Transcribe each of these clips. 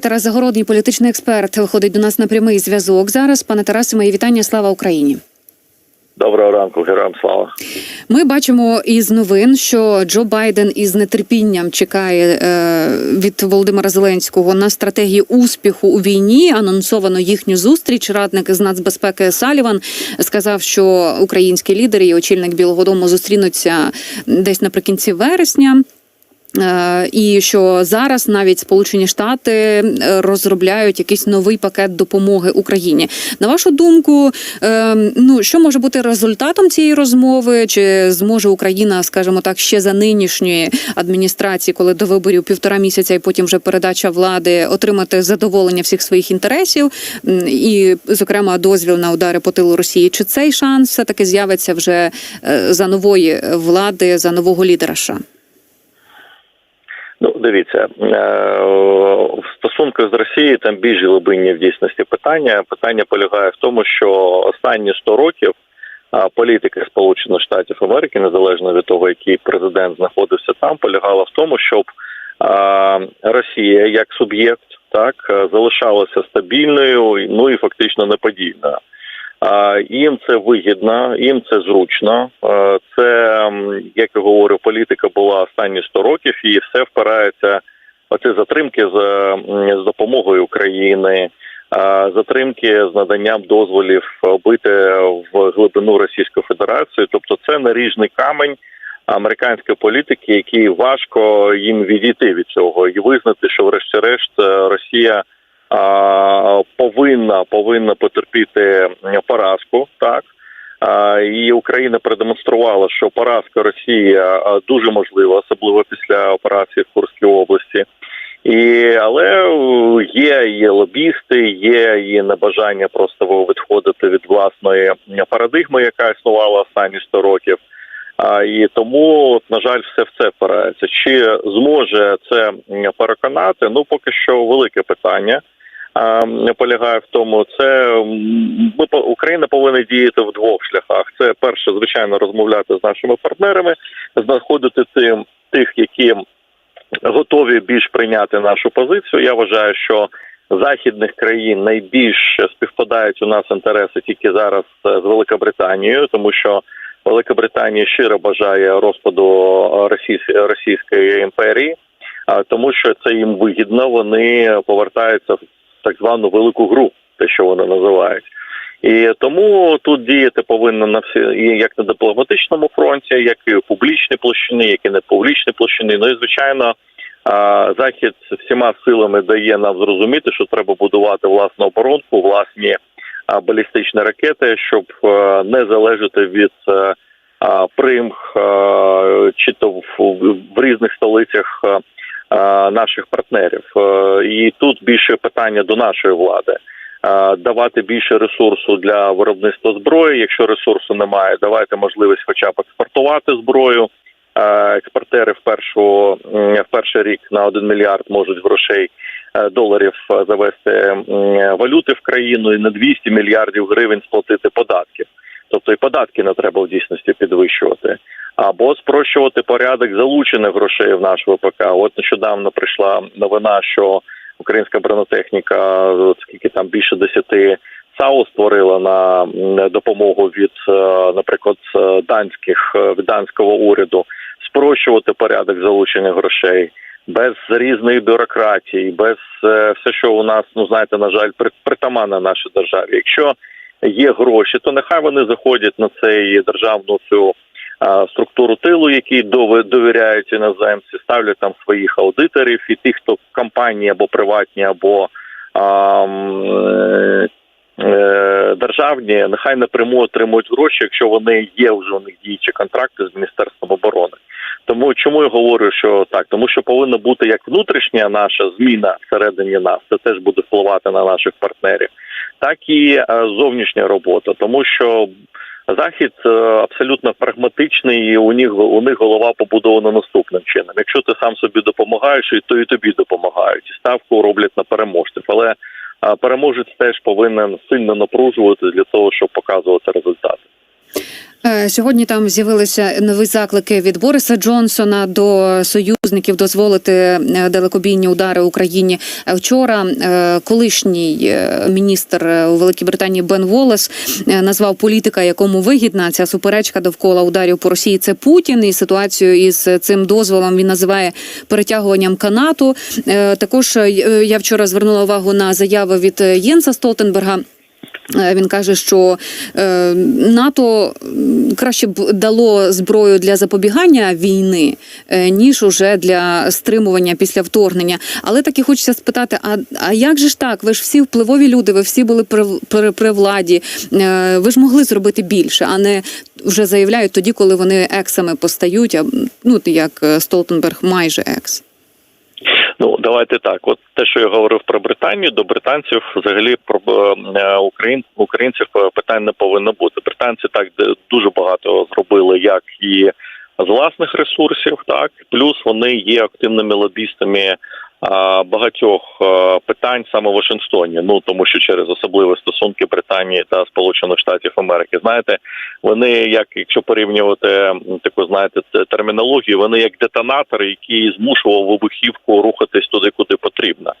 Тарас Загородній, політичний експерт, виходить до нас на прямий зв'язок. Зараз пане Тарасе, мої вітання. Слава Україні. Доброго ранку, героям слава. Ми бачимо із новин, що Джо Байден із нетерпінням чекає е, від Володимира Зеленського на стратегії успіху у війні. Анонсовано їхню зустріч. Радник з нацбезпеки Саліван сказав, що українські лідери і очільник Білого Дому зустрінуться десь наприкінці вересня. Е, І що зараз навіть Сполучені Штати е, розробляють якийсь новий пакет допомоги Україні. На вашу думку, е, ну що може бути результатом цієї розмови? Чи зможе Україна, скажімо так, ще за нинішньої адміністрації, коли до виборів півтора місяця і потім вже передача влади, отримати задоволення всіх своїх інтересів і, зокрема, дозвіл на удари по тилу Росії? Чи цей шанс все таки з'явиться вже за нової влади, за нового лідера? США? Ну, дивіться, е, в стосунках з Росією там більш глибинні в дійсності питання. Питання полягає в тому, що останні 100 років політика Сполучених Штатів Америки, незалежно від того, який президент знаходився там, полягала в тому, щоб Росія як суб'єкт так залишалася стабільною, ну і фактично неподільною. Їм це вигідно, їм це зручно. Це як я говорю, політика була останні 100 років, і все впирається оці затримки з, з допомогою України, затримки з наданням дозволів бити в глибину Російської Федерації. Тобто, це наріжний камень американської політики, який важко їм відійти від цього і визнати, що, врешті-решт, е, Росія повинна повинна потерпіти поразку, так і Україна продемонструвала, що поразка Росії дуже можлива, особливо після операції в Курській області. І але е, є і лобісти, є і небажання просто відходити від власної парадигми, яка існувала останні 100 років. А і тому, от, на жаль, все в це впирається. Чи зможе це переконати? Ну поки що велике питання. Полягає в тому, це ми Україна повинна діяти в двох шляхах. Це перше, звичайно, розмовляти з нашими партнерами, знаходити тим тих, які готові більш прийняти нашу позицію. Я вважаю, що західних країн найбільш співпадають у нас інтереси тільки зараз е, з Великобританією, тому що Велика Британія щиро бажає розпаду е, Російської імперії, тому що це їм вигідно. Вони повертаються так звану велику гру, те, що вони називають. І тому тут діяти повинно на всі як на дипломатичному фронті, як і в публічній площині, як і не публічній площині. Ну і звичайно, захід всіма силами дає нам зрозуміти, що треба будувати власну оборонку, власні балістичні ракети, щоб е, не залежати від е, примх е, чи то в, різних столицях наших партнерів. Е, І тут більше питання до нашої влади. Е, Давати більше ресурсу для виробництва зброї. Якщо ресурсу немає, давайте можливість, хоча б експортувати зброю. Е, Експортери в першу в перший рік на 1 мільярд можуть грошей е, доларів е, завести валюти в країну і на 200 мільярдів гривень сплатити податків. Тобто і податки не треба в дійсності підвищувати, або спрощувати порядок залучених грошей в наш ВПК. От нещодавно прийшла новина, що українська бронетехніка, скільки там більше десяти САУ створила на допомогу від, е, наприклад, данських е, від данського уряду, спрощувати порядок залучення грошей. Без різної бюрократії, без е, все, що у нас, ну знаєте, на жаль, при- нашій державі. Якщо є гроші, то нехай вони заходять на цей державну цю структуру тилу, які довіряють іноземці, ставлять там своїх аудиторів і тих, хто компанії або приватні, або а, м, е, е, державні, нехай напряму отримують гроші, якщо вони є вже у них діючі контракти з міністерством оборони. Тому чому я говорю, що так, тому що повинна бути як внутрішня наша зміна всередині нас, це теж буде впливати на наших партнерів, так і е, зовнішня робота, тому що захід е, абсолютно прагматичний, і у них у них голова побудована наступним чином. Якщо ти сам собі допомагаєш, і то і тобі допомагають, ставку роблять на переможців. Але е, переможець теж повинен сильно напружувати для того, щоб показувати результати. Е, Сьогодні там з'явилися нові заклики від Бориса Джонсона до союзників дозволити е, далекобійні удари Україні. Е, Вчора колишній міністр у Великій Британії Бен Волес назвав політика, якому вигідна ця суперечка довкола ударів по Росії. Це Путін і ситуацію із цим дозволом він називає перетягуванням канату. Також я вчора звернула увагу на заяви від Єнса Столтенберга. Е, Він каже, що е, НАТО краще б дало зброю для запобігання війни, е, ніж уже для стримування після вторгнення. Але так і хочеться спитати: а, а як же ж так? Ви ж всі впливові люди, ви всі були при, при, при владі. Ви ж могли зробити більше, а не вже заявляють тоді, коли вони ексами постають. А ну як Столтенберг майже екс. Ну давайте так. От те, що я говорив про Британію, до британців взагалі про е, україн, українців е, питань не повинно бути. Британці так дуже багато зробили, як і з власних ресурсів, так плюс вони є активними лобістами багатьох питань саме в Вашингтоні. Ну тому що через особливі стосунки Британії та Сполучених Штатів Америки, знаєте, вони як якщо порівнювати таку, знаєте, те- термінологію, вони як детонатор, який змушував вибухівку рухатись туди, куди потрібно.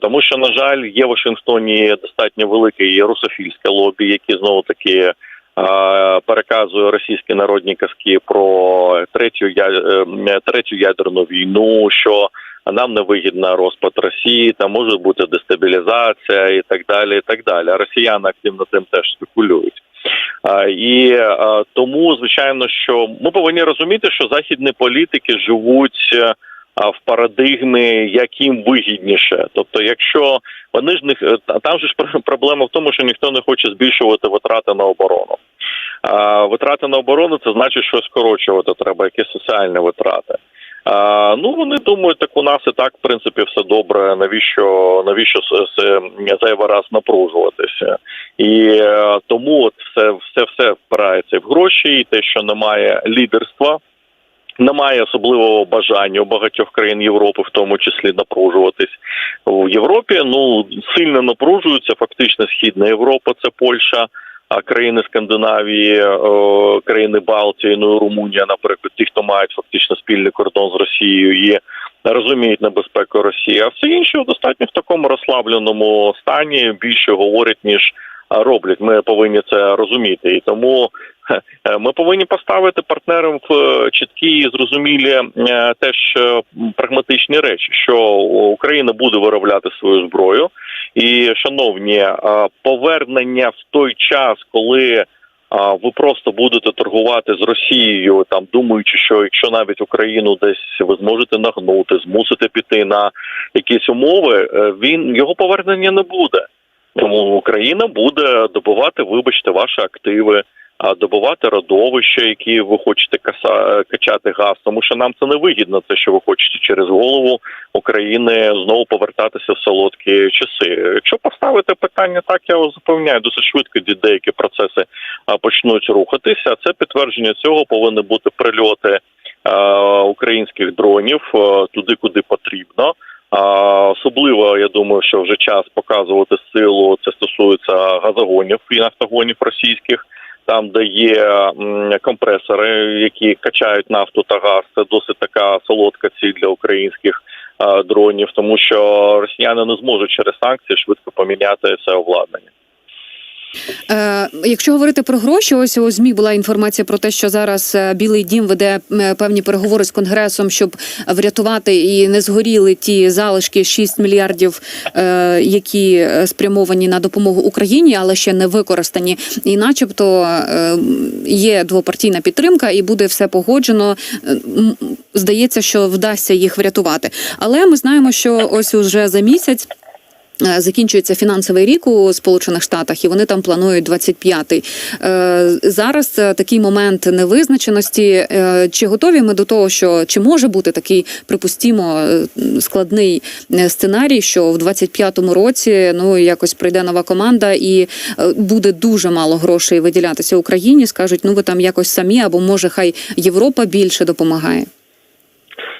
Тому, що на жаль, є в Вашингтоні достатньо велике і русофільське лобі, які знову таки. Переказує російські народні казки про третю е, третю ядерну війну, що нам не вигідна розпад Росії, там може бути дестабілізація і так далі. І так далі. А росіяни активно тим теж спекулюють. А, І а, тому, звичайно, що ми повинні розуміти, що західні політики живуть е, а, в парадигмі, як їм вигідніше. Тобто, якщо вони ж не та- там же ж проблема в тому, що ніхто не хоче збільшувати витрати на оборону. А, витрати на оборону це значить, що скорочувати треба, якісь соціальні витрати. Ну вони думають, так у нас і так в принципі все добре. Навіщо навіщо зайвий раз напружуватися? І е, тому от все, все, все впирається в гроші, і те, що немає лідерства. Немає особливого бажання у багатьох країн Європи, в тому числі напружуватись в Європі. Ну сильно напружуються. Фактично східна Європа, це Польща, країни Скандинавії, е, країни Балтії, ну і Румунія, наприклад, ті, хто мають фактично спільний кордон з Росією і розуміють небезпеку Росії. А все інше достатньо в такому розслабленому стані більше говорять ніж роблять. Ми повинні це розуміти, і тому е, ми повинні поставити партнерам в е, чіткі і зрозумілі теж прагматичні речі, що Україна буде виробляти свою зброю. І шановні, е, повернення в той час, коли ви просто будете торгувати з Росією, там думаючи, що якщо навіть Україну десь ви зможете нагнути, змусити піти на якісь умови, е, він його повернення не буде. Тому Україна буде добувати, вибачте, ваші активи, добувати родовища, які ви хочете качати газ, тому що нам це не вигідно, те, що ви хочете через голову України знову повертатися в солодкі часи. Якщо поставити питання так, я вас запевняю, досить швидко деякі процеси почнуть рухатися. Це підтвердження цього повинні бути прильоти українських дронів туди, куди потрібно. Особливо я думаю, що вже час показувати силу. Це стосується газогонів і нафтогонів російських. Там, де є компресори, які качають нафту та газ, це досить така солодка ціль для українських дронів, тому що росіяни не зможуть через санкції швидко поміняти це обладнання. Е, якщо говорити про гроші, ось у змі була інформація про те, що зараз е, Білий Дім веде е, певні переговори з конгресом, щоб врятувати і не згоріли ті залишки 6 мільярдів, е, які е, спрямовані на допомогу Україні, але ще не використані. І, начебто, е, є двопартійна підтримка, і буде все погоджено. Здається, що вдасться їх врятувати. Але ми знаємо, що ось уже за місяць. Е, Закінчується фінансовий рік у Сполучених Штатах, і вони там планують 25-й. Е, Зараз е, такий момент невизначеності. Чи готові ми до того, що чи може бути такий, припустімо, складний сценарій, що в 25-му році ну якось прийде нова команда і буде дуже мало грошей виділятися Україні? Скажуть, ну ви там якось самі, або може хай Європа більше допомагає.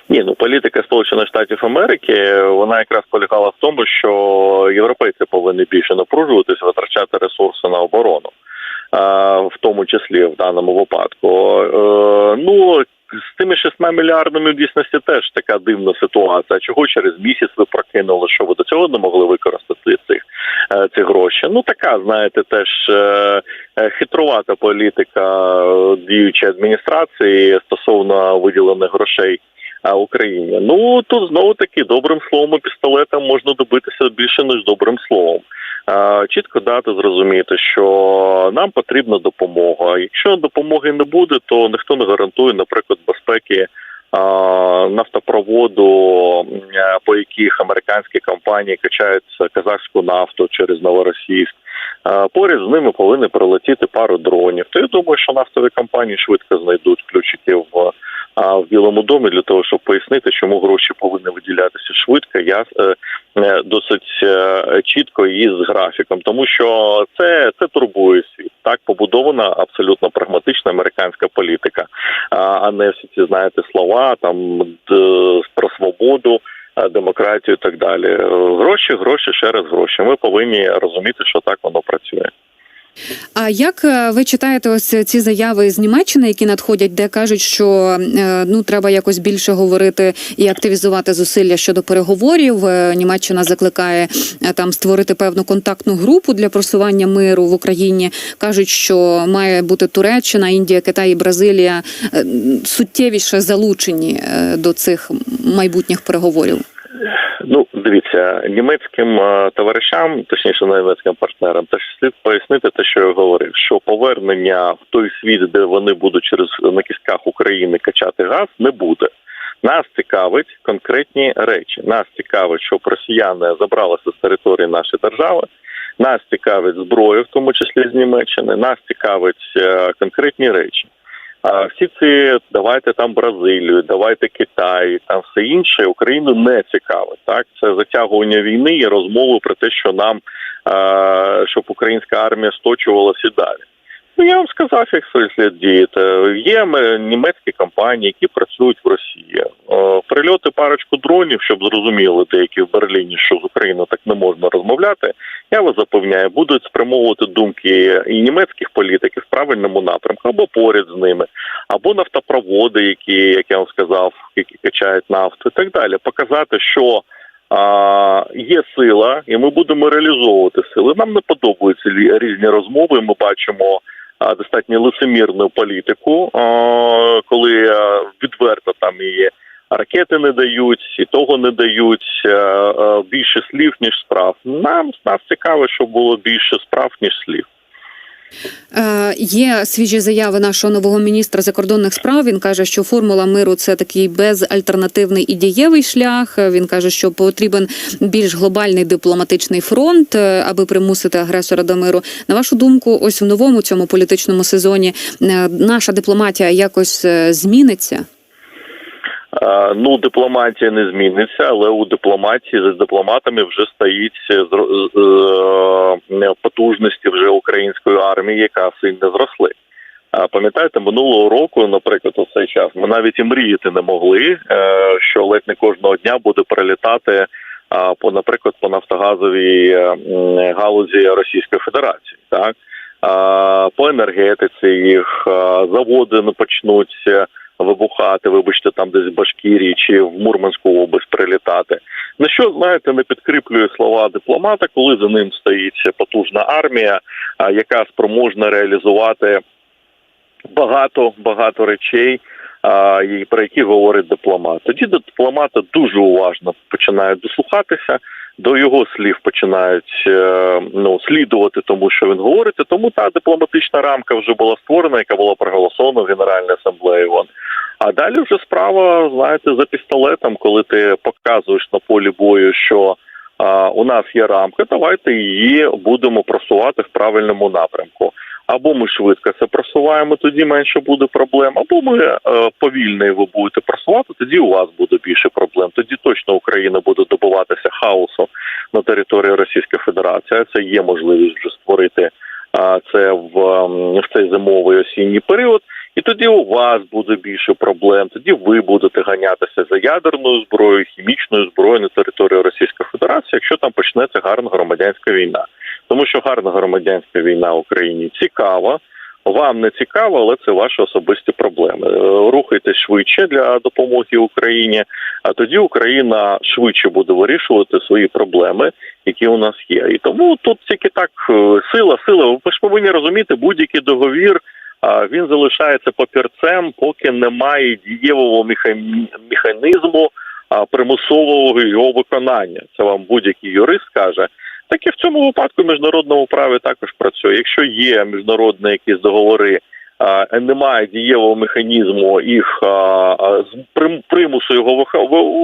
Ні, ну політика Сполучених Штатів Америки вона якраз полягала в тому, що європейці повинні більше напружуватись, витрачати ресурси на оборону. в тому числі в даному випадку. Е, Ну з тими 6 мільярдами в дійсності теж така дивна ситуація. Чого через місяць ви прокинули, що ви до цього не могли використати цих е, ці гроші? Ну така, знаєте, теж е, хитрувата політика діючої адміністрації стосовно виділених грошей. Е, Україні ну тут знову таки добрим словом і пістолетом можна добитися більше ніж добрим словом. Е, Чітко дати зрозуміти, що нам потрібна допомога. Якщо допомоги не буде, то ніхто не гарантує, наприклад, безпеки е, нафтопроводу, по яких американські компанії качають казахську нафту через Новоросійськ. Поряд з ними повинні прилетіти пару дронів. То я думаю, що нафтові компанії швидко знайдуть ключики в а, в Білому домі для того, щоб пояснити, чому гроші повинні виділятися швидко, я е, е, досить е, чітко і з графіком, тому що це, це турбує світ. Так побудована абсолютно прагматична американська політика, а, не всі ці знаєте слова там про свободу. Демократію і так далі. Гроші, гроші, ще раз гроші. Ми повинні розуміти, що так воно працює. А як е, ви читаєте ось ці заяви з Німеччини, які надходять, де кажуть, що е, ну треба якось більше говорити і активізувати зусилля щодо переговорів? Е, Німеччина закликає е, там створити певну контактну групу для просування миру в Україні. кажуть, що має бути Туреччина, Індія, Китай і Бразилія е, суттєвіше залучені е, до цих майбутніх переговорів. Ну, дивіться, німецьким е, товаришам, точніше, німецьким партнерам, теж слід пояснити те, що я говорив, що повернення в той світ, де вони будуть через на кістках України качати газ, не буде. Нас цікавить конкретні речі. Нас цікавить, щоб росіяни забралися з території нашої держави. Нас цікавить зброя, в тому числі з Німеччини. Нас цікавить е, конкретні речі. А всі ці давайте там Бразилію, давайте Китай, там все інше Україну не цікавить. Так це затягування війни і розмови про те, що нам щоб українська армія сточувалася далі. Ну я вам сказав, як слід діяти. Є німецькі компанії, які працюють в Росії. Е, Прильоти парочку дронів, щоб зрозуміли деякі в Берліні, що з Україною так не можна розмовляти. Я вас запевняю, будуть спрямовувати думки і німецьких політиків в правильному напрямку або поряд з ними, або нафтопроводи, які, як я вам сказав, які качають нафту, і так далі. Показати, що а, є сила, і ми будемо реалізовувати сили. Нам не подобаються різні розмови. Ми бачимо достатньо лицемірну політику, коли відверто там і ракети не дають, і того не дають більше слів ніж справ. Нам нас цікаво, щоб було більше справ ніж слів. Е, Є свіжі заяви нашого нового міністра закордонних справ. Він каже, що формула миру це такий безальтернативний і дієвий шлях. Він каже, що потрібен більш глобальний дипломатичний фронт, е, аби примусити агресора до миру. На вашу думку, ось в новому цьому політичному сезоні е, наша дипломатія якось зміниться. Е, Ну, дипломатія не зміниться, але у дипломатії за дипломатами вже стоїть е, е, потужності вже української армії, яка сильно зросли. Пам'ятаєте, минулого року, наприклад, у цей час ми навіть і мріяти не могли, що ледь не кожного дня буде прилітати по, наприклад, по нафтогазовій галузі Російської Федерації, так по енергетиці їх заводи не почнуть е, вибухати, вибачте, там десь в Башкірії чи в Мурманську область прилітати. На що знаєте, не підкріплює слова дипломата, коли за ним стоїть потужна армія, яка спроможна реалізувати багато багато речей, і про які говорить дипломат. Тоді до дипломата дуже уважно починають дослухатися. До його слів починають е, ну слідувати тому, що він говорить. Тому та дипломатична рамка вже була створена, яка була проголосована в Генеральній асамблеї ООН. А далі вже справа, знаєте, за пістолетом, коли ти показуєш на полі бою, що а, у нас є рамка, давайте її будемо просувати в правильному напрямку. Або ми швидко це просуваємо, тоді менше буде проблем, або ми е, повільно ви будете просувати, тоді у вас буде більше проблем. Тоді точно Україна буде добуватися хаосу на території Російської Федерації. Це є можливість вже створити а, це в, в цей зимовий осінній період. Тоді у вас буде більше проблем. Тоді ви будете ганятися за ядерною зброєю, хімічною зброєю на території Російської Федерації, якщо там почнеться гарна громадянська війна. тому що гарна громадянська війна в Україні цікава. Вам не цікаво, але це ваші особисті проблеми. Е, Рухайтесь швидше для допомоги Україні, а тоді Україна швидше буде вирішувати свої проблеми, які у нас є. І тому тут тільки так е, сила, сила. Ви ж повинні розуміти, будь-який договір він залишається папірцем, поки немає дієвого механізму примусового його виконання. Це вам будь-який юрист каже. Так і в цьому випадку в міжнародному праві також працює. Якщо є міжнародні якісь договори, немає дієвого механізму їх примусу його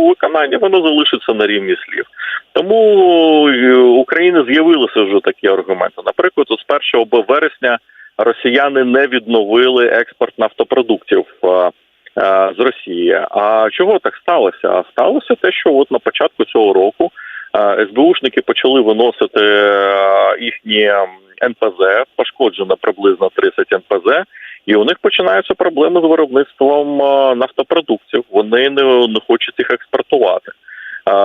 виконання, воно залишиться на рівні слів. Тому е, України з'явилися вже такі аргументи. Наприклад, з 1 вересня росіяни не відновили експорт нафтопродуктів. а, а, З Росії. А чого так сталося? Сталося те, що от на початку цього року СБУшники почали виносити їхні НПЗ, пошкоджено приблизно 30 НПЗ, і у них починаються проблеми з виробництвом нафтопродуктів. Вони не, не хочуть їх експортувати.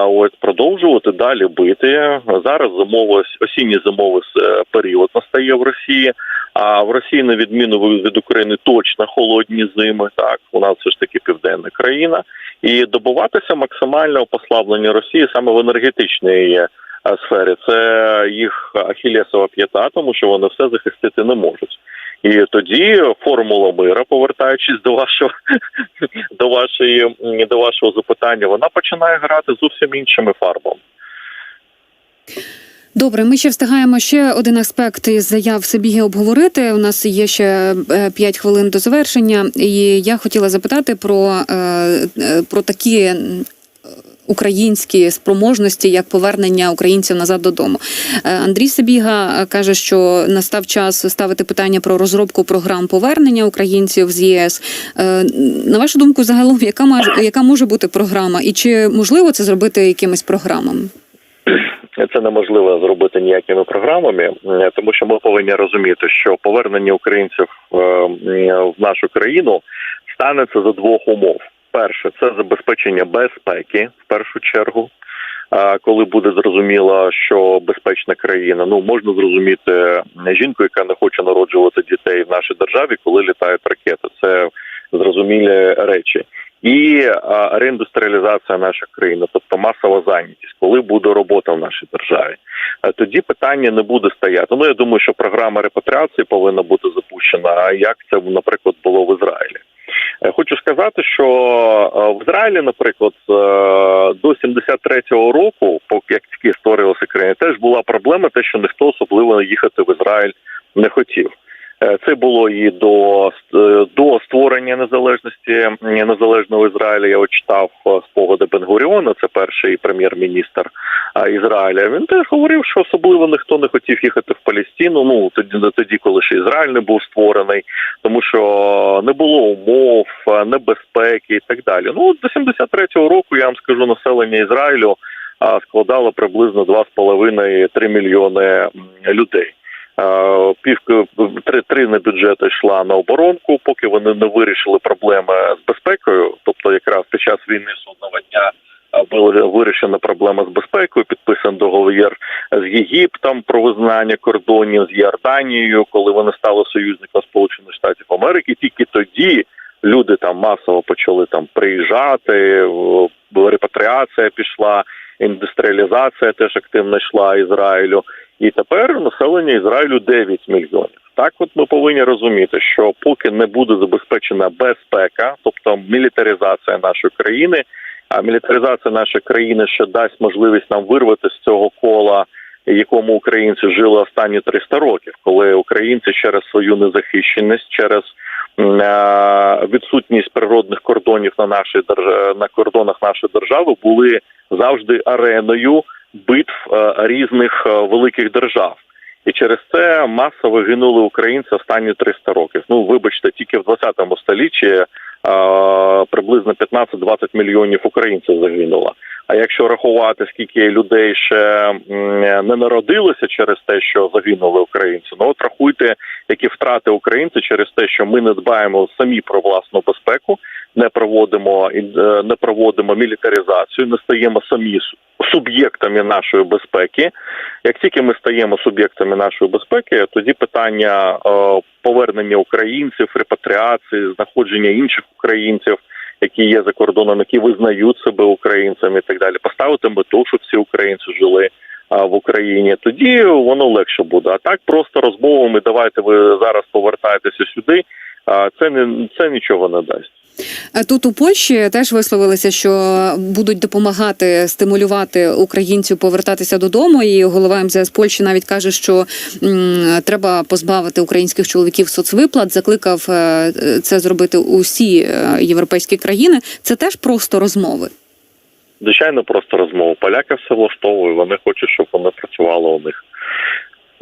От продовжувати далі бити. Зараз зимовий осінній зимовий е, період настає в Росії. А в Росії, на відміну від України, точно холодні зими. Так у нас все ж таки південна країна, і добуватися максимального послаблення Росії саме в енергетичній е, сфері. Це їх ахілєсова п'ята, тому що вони все захистити не можуть. І тоді формула мира, повертаючись до вашого до вашої до вашого запитання, вона починає грати зовсім іншими фарбами. Добре, ми ще встигаємо ще один аспект із заяв Сибіги обговорити. У нас є ще 5 хвилин до завершення, і я хотіла запитати про, е, е, про такі. Українські спроможності як повернення українців назад додому. Е, Андрій Сибіга е, каже, що настав час ставити питання про розробку програм повернення українців з ЄС. Е, На вашу думку, загалом, яка має яка може бути програма, і чи можливо це зробити якимись програмами? Це неможливо зробити ніякими програмами, тому що ми повинні розуміти, що повернення українців в нашу країну станеться за двох умов: перше це забезпечення безпеки в першу чергу. Коли буде зрозуміло, що безпечна країна, ну можна зрозуміти жінку, яка не хоче народжувати дітей в нашій державі, коли літають ракети. Це зрозумілі речі. І реіндустріалізація нашої країни, тобто масова зайнятість, коли буде робота в нашій державі, тоді питання не буде стояти. Ну я думаю, що програма репатріації повинна бути запущена. А як це, наприклад, було в Ізраїлі? Е, Хочу сказати, що е, в Ізраїлі, наприклад, е, до 73-го року, поки як тільки створилася країна, теж була проблема, те, що ніхто особливо їхати в Ізраїль не хотів. Е, Це було і до е, до створення незалежності незалежного Ізраїля. Я от читав е, спогади Бенгуріона, це перший прем'єр-міністр Ізраїля. Він теж говорив, що особливо ніхто не хотів їхати в Палестину. Ну тоді тоді, коли ще Ізраїль не був створений, тому що не було умов, небезпеки і так далі. Ну до 73-го року я вам скажу населення Ізраїлю складало приблизно 2,5-3 мільйони людей. Е, Пів три, три на бюджету йшла на оборонку, поки вони не вирішили проблеми з безпекою. Тобто, якраз під час війни судного дня е, була вирішена проблема з безпекою. Підписаний договір з Єгиптом про визнання кордонів з Йорданією, коли вони стали союзником Сполучених Штатів Америки. Тільки тоді люди там масово почали там приїжджати. Репатріація пішла, індустріалізація теж активно йшла Ізраїлю. І тепер населення Ізраїлю 9 мільйонів. Так, от ми повинні розуміти, що поки не буде забезпечена безпека, тобто мілітаризація нашої країни, а мілітаризація нашої країни ще дасть можливість нам вирвати з цього кола, якому українці жили останні 300 років, коли українці через свою незахищеність, через е, відсутність природних кордонів на нашій на кордонах нашої держави були завжди ареною битв е, різних е, великих держав. І через це масово гинули українці останні 300 років. Ну вибачте, тільки в 20 столітті е, приблизно 15-20 мільйонів українців загинуло. А якщо рахувати, скільки людей ще не народилося через те, що загинули українці, ну от рахуйте, які втрати українці через те, що ми не дбаємо самі про власну безпеку, не проводимо е, не проводимо мілітаризацію, не стаємо самі суб'єктами нашої безпеки. Як тільки ми стаємо суб'єктами нашої безпеки, тоді питання е, повернення українців, репатріації, знаходження інших українців, які є за кордоном, які визнають себе українцями і так далі, поставити мету, щоб всі українці жили в Україні. Тоді воно легше буде. А так просто розмовами давайте ви зараз повертаєтеся сюди. А це не це нічого не дасть. Е, Тут у Польщі теж висловилися, що будуть допомагати стимулювати українців повертатися додому. І голова МЗС Польщі навіть каже, що м, треба позбавити українських чоловіків соцвиплат. Закликав е, це зробити усі е, європейські країни. Це теж просто розмови. Звичайно, просто розмова. Поляки все влаштовує. Вони хочуть, щоб вони працювали у них.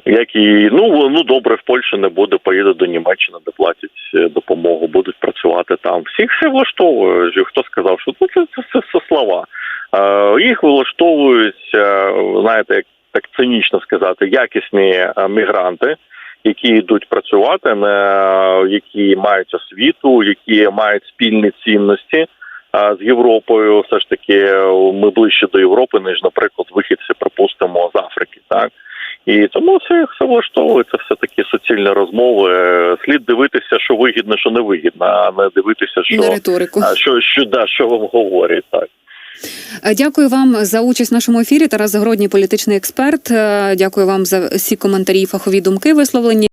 Як і ну ну добре, в Польщі не буде, поїде до Німеччини, де платять е, допомогу, будуть працювати там. Всіх все влаштовує. Хто сказав, що ну це, це, це, це слова. Е, їх влаштовують, е, знаєте, як так цинічно сказати, якісні е, мігранти, які йдуть працювати, на які мають освіту, які мають спільні цінності. З Європою все ж таки ми ближче до Європи, ніж, наприклад, вихідці, припустимо, з Африки, так і тому це все влаштовує, це все такі суцільні розмови. Слід дивитися, що вигідно, що не вигідно, а не дивитися, що На риторику. а, що, що, да, що вам говорять. Так. Е, Дякую вам за участь в нашому ефірі. Тарас Загородній, політичний експерт. Е, Дякую вам за всі коментарі і фахові думки висловлені.